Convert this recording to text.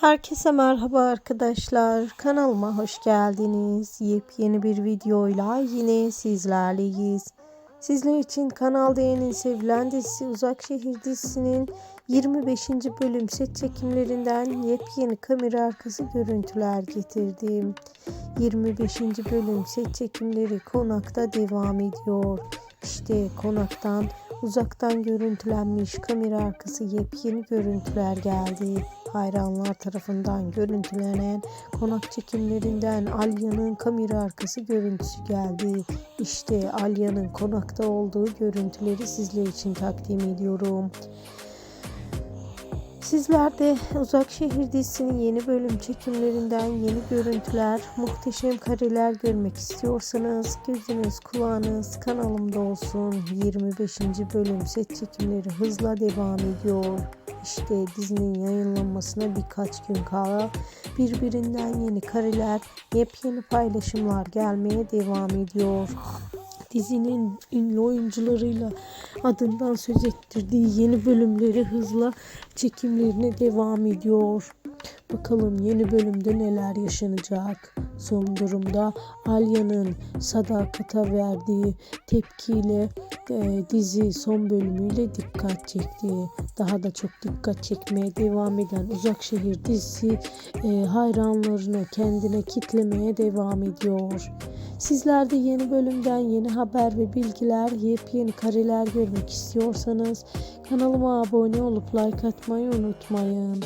Herkese merhaba arkadaşlar. Kanalıma hoş geldiniz. Yepyeni bir videoyla yine sizlerleyiz. Sizler için kanalda en sevilen dizisi Uzak Şehir dizisinin 25. bölüm set çekimlerinden yepyeni kamera arkası görüntüler getirdim. 25. bölüm set çekimleri konakta devam ediyor. İşte konaktan uzaktan görüntülenmiş kamera arkası yepyeni görüntüler geldi. Hayranlar tarafından görüntülenen konak çekimlerinden Alya'nın kamera arkası görüntüsü geldi. İşte Alya'nın konakta olduğu görüntüleri sizler için takdim ediyorum. Sizler de Uzak Şehir dizisinin yeni bölüm çekimlerinden yeni görüntüler, muhteşem kareler görmek istiyorsanız gözünüz kulağınız kanalımda olsun. 25. bölüm set çekimleri hızla devam ediyor. İşte dizinin yayınlanmasına birkaç gün kala birbirinden yeni kareler, yepyeni paylaşımlar gelmeye devam ediyor dizinin ünlü oyuncularıyla adından söz ettirdiği yeni bölümleri hızla çekimlerine devam ediyor. Bakalım yeni bölümde neler yaşanacak. Son durumda Alya'nın sadakata verdiği tepkiyle dizi son bölümüyle dikkat çekti. Daha da çok dikkat çekmeye devam eden Uzak Şehir dizisi e, hayranlarını kendine kitlemeye devam ediyor. Sizler de yeni bölümden yeni haber ve bilgiler, yepyeni kareler görmek istiyorsanız kanalıma abone olup like atmayı unutmayın.